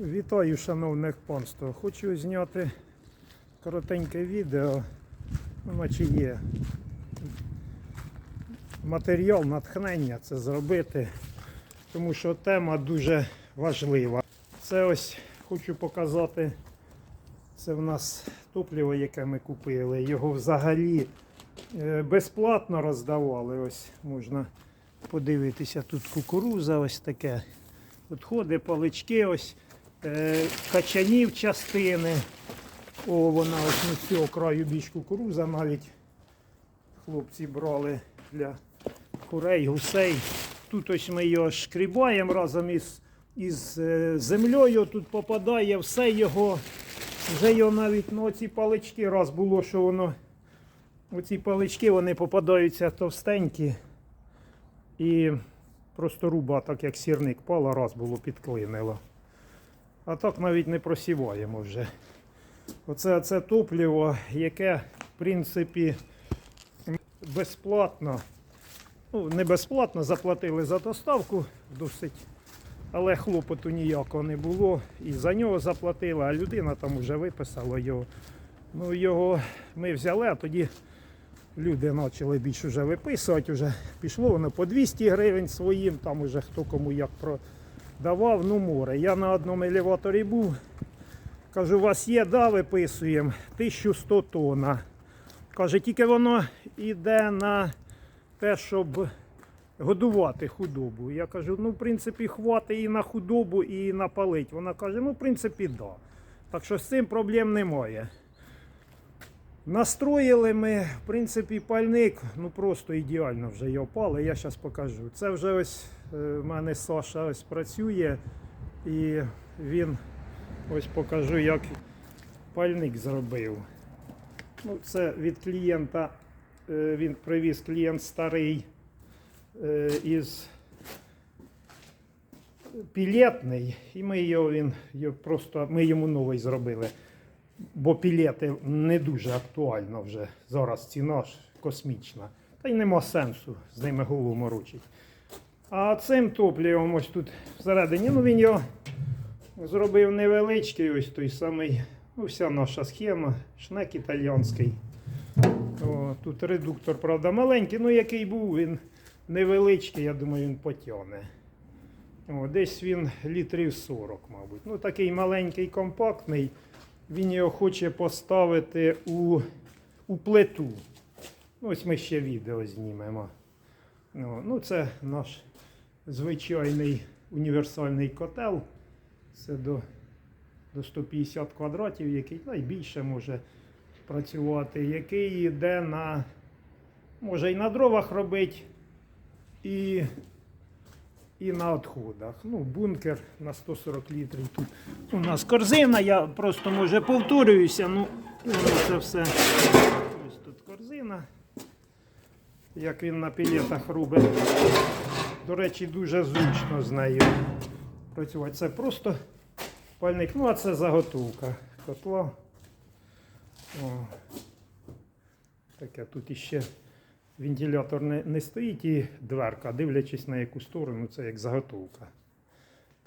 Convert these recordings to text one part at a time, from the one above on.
Вітаю, шановне панство. Хочу зняти коротеньке відео, наче є матеріал, натхнення це зробити, тому що тема дуже важлива. Це ось хочу показати. Це в нас топливо, яке ми купили. Його взагалі е, безплатно роздавали. Ось можна подивитися. Тут кукуруза, ось таке. Відходи, палички, ось качанів частини. О, вона ось на цього краю більш кукуруза навіть хлопці брали для курей, гусей. Тут ось ми його шкрібаємо разом із, із е, землею. Тут попадає все його. Вже його навіть на ці палички раз було, що воно. Оці палички вони попадаються товстенькі. І просто руба, так як сірник пала, раз було підклинило. А так навіть не просіваємо вже. Оце це топливо, яке, в принципі, безплатно. Ну, не безплатно, заплатили за доставку досить. Але хлопоту ніякого не було. І за нього заплатили, а людина там вже виписала його. Ну, його ми взяли, а тоді люди почали більше вже виписувати. Вже пішло воно по 200 гривень своїм, там уже хто кому як продавав, ну море. Я на одному елеваторі був. Кажу, у вас є, да, виписуємо 1100 тонн. Каже, тільки воно йде на те, щоб годувати худобу. Я кажу, ну, в принципі, хватить і на худобу, і на палить. Вона каже, ну, в принципі, да. Так що з цим проблем немає. Настроїли ми, в принципі, пальник, ну просто ідеально вже його пали, я зараз покажу. Це вже ось е, в мене Саша ось працює і він ось покажу, як пальник зробив. Ну, це від клієнта, е, він привіз клієнт старий е, із пілетний, і ми його він його просто ми йому новий зробили. Бо пілети не дуже актуально вже. Зараз ціна ж космічна. Та й нема сенсу з ними голову морочить. А цим топливом ось тут всередині, ну він його зробив невеличкий, ось той самий, ну вся наша схема, шнек італійський. О, тут редуктор, правда, маленький, ну який був, він невеличкий, я думаю, він потягне. О, десь він літрів 40, мабуть. Ну такий маленький, компактний. Він його хоче поставити у, у плиту. Ну, Ось ми ще відео знімемо. Ну, ну, це наш звичайний універсальний котел. Це до, до 150 квадратів, який найбільше може працювати, який йде на, може і на дровах робити, і, і на відходах. Ну, бункер на 140 літрів. Тут у нас корзина, я просто може повторююся, ну це все. Ось тут корзина. Як він на пілетах робить. До речі, дуже зручно з нею працювати. Це просто пальник. Ну, а це заготовка котла. О. Таке тут іще вентилятор не, не стоїть і дверка, дивлячись на яку сторону, це як заготовка.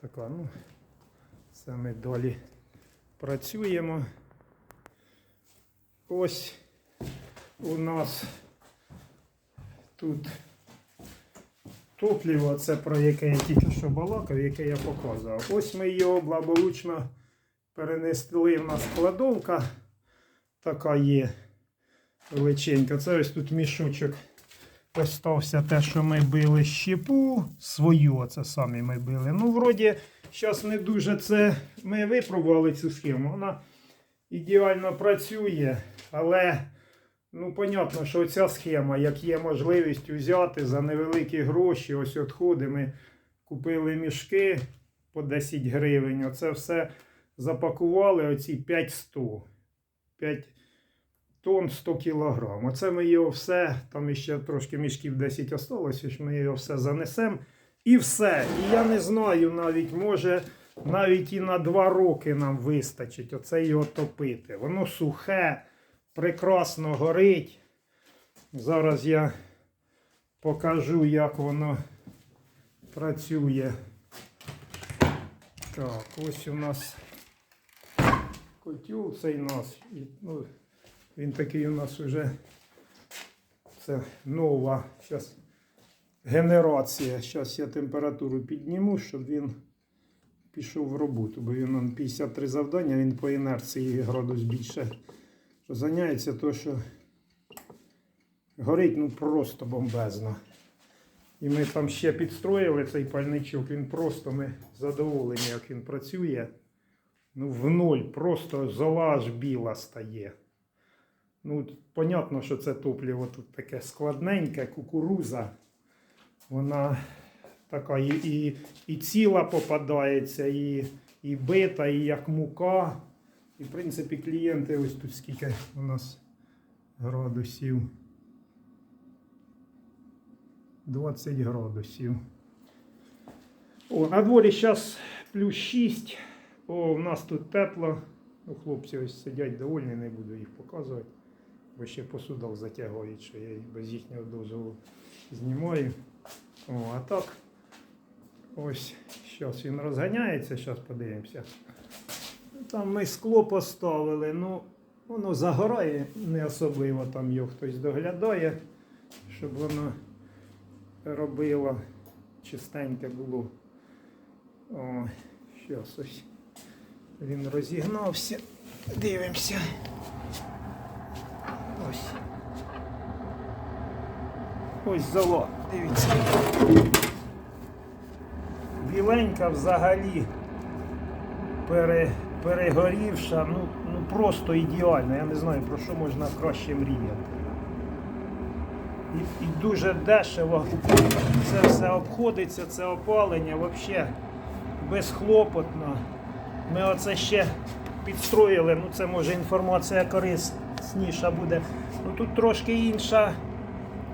Така, ну, це ми далі працюємо. Ось у нас тут топливо, це про яке я тільки що балакав, яке я показував. Ось ми його благополучно перенесли. У нас складовка така є величенька. Це ось тут мішочок. Остався те, що ми били щепу свою, це самі ми били. Ну, вроді, зараз не дуже це. Ми випробували цю схему. Вона ідеально працює, але ну, понятно, що ця схема, як є можливість взяти за невеликі гроші, ось відходи, ми купили мішки по 10 гривень. Оце все запакували, оці 500. 5 тонн 100 кілограм. Оце ми його все, там іще трошки мішків 10 осталося, ми його все занесемо. І все. І я не знаю навіть, може, навіть і на 2 роки нам вистачить оце його топити. Воно сухе, прекрасно горить. Зараз я покажу, як воно працює. Так, ось у нас котел цей нас. Ну, він такий у нас вже це нова зараз генерація. Зараз я температуру підніму, щоб він пішов в роботу, бо він он 53 завдання, він по інерції градус більше розганяється, то що горить ну просто бомбезно. І ми там ще підстроїли цей пальничок, він просто ми задоволені, як він працює. Ну, в ноль, просто зола аж біла стає. Ну, понятно, що це топливо тут таке складненьке, кукуруза. Вона така і, і, і ціла попадається, і, і бита, і як мука. І, в принципі, клієнти ось тут скільки у нас градусів. 20 градусів. О, на дворі зараз плюс 6. О, у нас тут тепло. Ну, хлопці ось сидять довольні, не буду їх показувати. Бо ще по судах затягують, що я без їхнього дозволу знімаю. О, а так. Ось, зараз він розганяється, зараз подивимося. Ну, Там ми скло поставили, ну воно загорає, не особливо там його хтось доглядає, щоб воно робило чистеньке було. О, щас ось він розігнався. Дивимося. Ось. Ось золо, дивіться. Біленька взагалі пере, перегорівша, ну, ну просто ідеально. Я не знаю про що можна краще мріяти. І, і дуже дешево це все обходиться, це опалення взагалі безхлопотно. Ми оце ще підстроїли, ну це може інформація корисніша буде. Ну тут трошки інша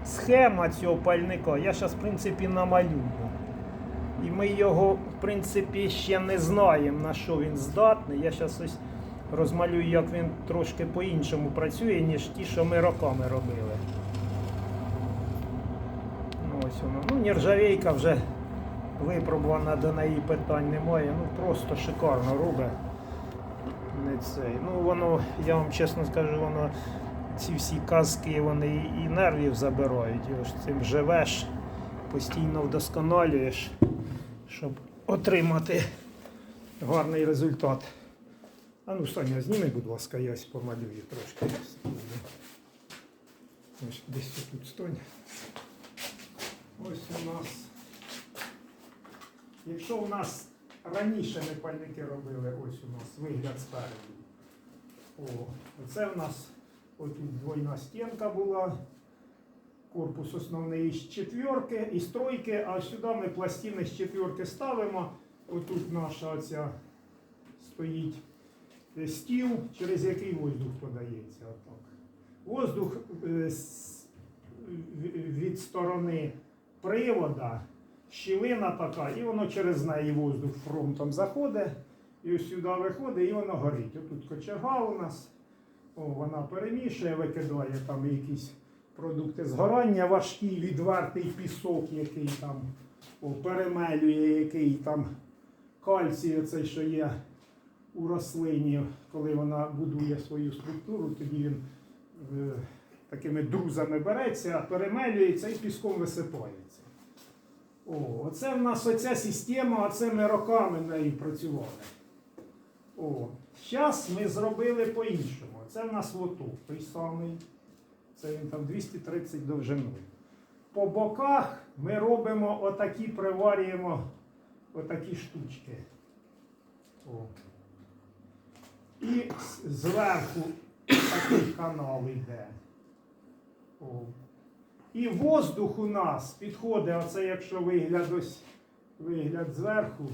схема цього пальника. Я зараз, в принципі, намалюю. І ми його, в принципі, ще не знаємо, на що він здатний. Я зараз ось розмалюю, як він трошки по-іншому працює, ніж ті, що ми роками робили. Ну, ось воно. Ну, нержавейка вже випробувана, до неї питань немає. Ну просто шикарно робить. Не цей. Ну воно, я вам чесно скажу, воно ці всі казки вони і- нервів забирають. І ось цим живеш, постійно вдосконалюєш, щоб отримати гарний результат. А ну, Саня, зніми, будь ласка, я ось помалюю трошки. Ось десь тут стань. Ось у нас. Якщо у нас раніше ми пальники робили, ось у нас вигляд спереду. О, оце у нас отут двойна стінка була. Корпус основний із четверки, із тройки, а сюди ми пластини з четверки ставимо. Отут наша оця стоїть е, стіл, через який воздух подається. Отак. Воздух е, з- від сторони привода, щілина така, і воно через неї воздух фронтом заходить, і ось сюди виходить, і воно горить. Отут кочерга у нас, вона перемішує, викидає там якісь продукти згорання, важкий відвертий пісок, який там о, перемелює, який там кальцій, оцей, що є у рослині, коли вона будує свою структуру, тоді він е, такими друзами береться, перемелюється і піском висипається. О, оце в нас оця система, оце ми роками нею працювали. О, зараз ми зробили по-іншому. Це в нас лоток той самий. Це він там 230 довжиною. По боках ми робимо отакі, приварюємо отакі штучки. О. І зверху такий канал йде. О. І воздух у нас підходить, оце якщо вигляд ось вигляд зверху.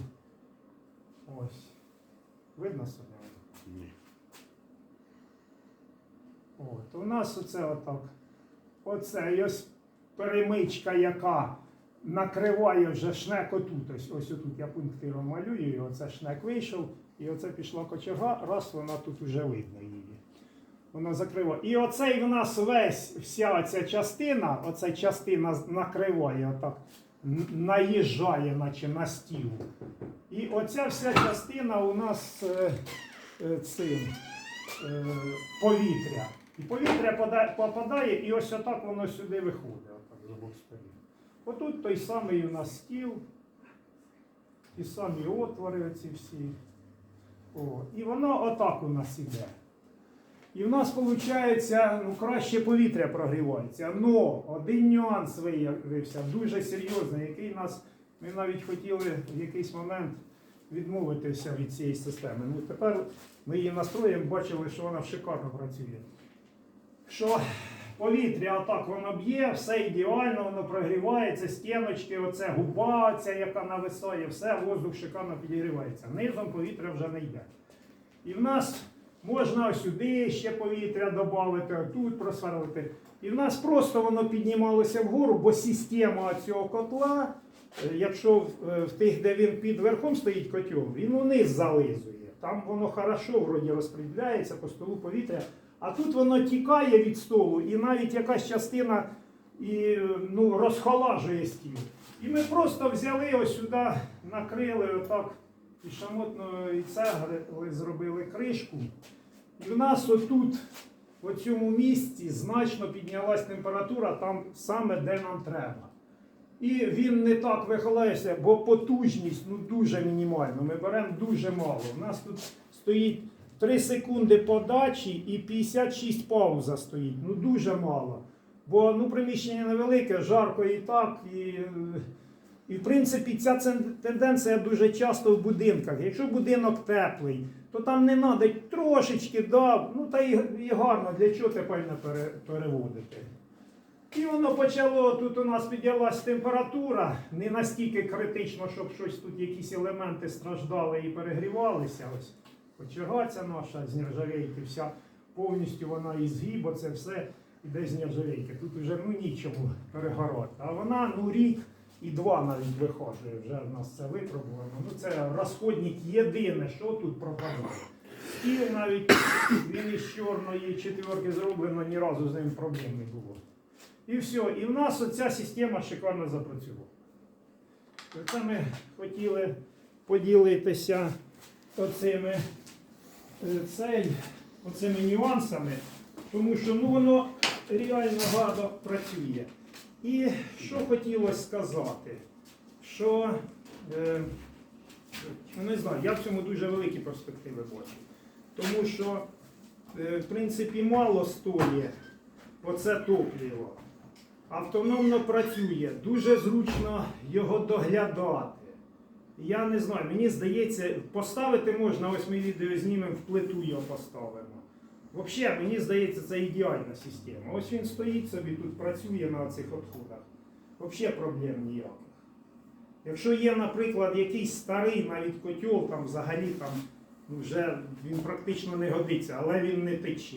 Ось. Видно Соня? Ні. От, у нас оце отак. Оце ось перемичка, яка накриває вже шнек отут. Ось, ось отут я пунктиром малюю, і оце шнек вийшов, і оце пішла кочерга, раз вона тут вже видно її. Вона закриває. І оцей в нас весь, вся ця частина, оця частина накриває отак наїжджає, наче на стіл. І оця вся частина у нас е, е, цим е, повітря. І повітря попадає, і ось отак воно сюди виходить, отак з обох сторін. Отут той самий у нас стіл, ті самі отвори оці всі. О, і воно отак у нас іде. І в нас виходить, ну, краще повітря прогрівається. Но один нюанс виявився дуже серйозний, який нас, ми навіть хотіли в якийсь момент відмовитися від цієї системи. Ну, тепер ми її настроїмо, бачили, що вона шикарно працює. Що повітря отак воно б'є, все ідеально, воно прогрівається, стіночки, оце губа, ця, яка нависає, все, воздух шикарно підігрівається. Низом повітря вже не йде. І в нас можна сюди ще повітря додати, тут просверлити. І в нас просто воно піднімалося вгору, бо система цього котла, е, якщо е, в тих, де він під верхом стоїть котел, він униз зализує. Там воно хорошо вроді розподіляється по столу повітря. А тут воно тікає від столу, і навіть якась частина і, ну, розхолажує стіл. І ми просто взяли ось сюди, накрили отак і шамотної цегли зробили кришку. І в нас отут, в цьому місці, значно піднялась температура там саме де нам треба. І він не так вихоляється, бо потужність ну, дуже мінімальна. Ми беремо дуже мало. У нас тут стоїть 3 секунди подачі і 56 пауза стоїть. Ну дуже мало. Бо ну, приміщення невелике, жарко і так. І, і в принципі ця тенденція дуже часто в будинках. Якщо будинок теплий, то там не треба трошечки, да, ну та і, і гарно, для чого тепер не переводити. І воно почало, тут у нас піднялась температура, не настільки критично, щоб щось тут якісь елементи страждали і перегрівалися. Ось кочергаця наша з нержавейки, вся повністю вона із згибу, це все іде з нержавейки. Тут вже ну нічому перегорати. А вона ну рік і два навіть виходить. Вже в нас це випробувано. Ну це розходник єдине, що тут пропадає. Стіл навіть він із чорної четверки зроблено, ні разу з ним проблем не було. І все. І в нас оця система шикарно запрацювала. Це ми хотіли поділитися оцими, цей, оцими нюансами, тому що ну, воно реально гарно працює. І що хотілося сказати, що е, не знаю, я в цьому дуже великі перспективи бачу. Тому що, е, в принципі, мало стоїть оце топливо. Автономно працює, дуже зручно його доглядати. Я не знаю, мені здається, поставити можна, ось ми відео знімемо, в плиту його поставимо. Взагалі, мені здається, це ідеальна система. Ось він стоїть собі тут, працює на цих відходах. Взагалі проблем ніяких. Якщо є, наприклад, якийсь старий навіть котел, там взагалі там ну, вже він практично не годиться, але він не тече.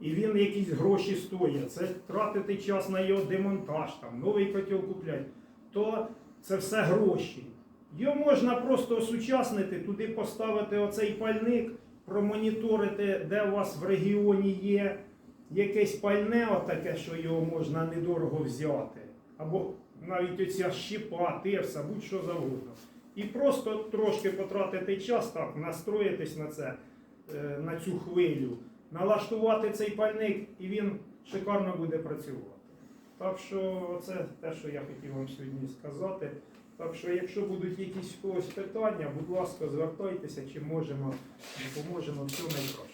І він якісь гроші стоїть, це тратити час на його демонтаж, там, новий котел купляти, то це все гроші. Його можна просто осучаснити, туди поставити оцей пальник, промоніторити, де у вас в регіоні є якесь пальне, отаке, що його можна недорого взяти. Або навіть оця щепа, тирса, будь-що завгодно. І просто трошки потратити час, так, настроїтись на це, е, на цю хвилю, налаштувати цей пальник, і він шикарно буде працювати. Так що це те, що я хотів вам сьогодні сказати. Так що, якщо будуть якісь когось питання, будь ласка, звертайтеся, чи можемо, допоможемо все найкраще.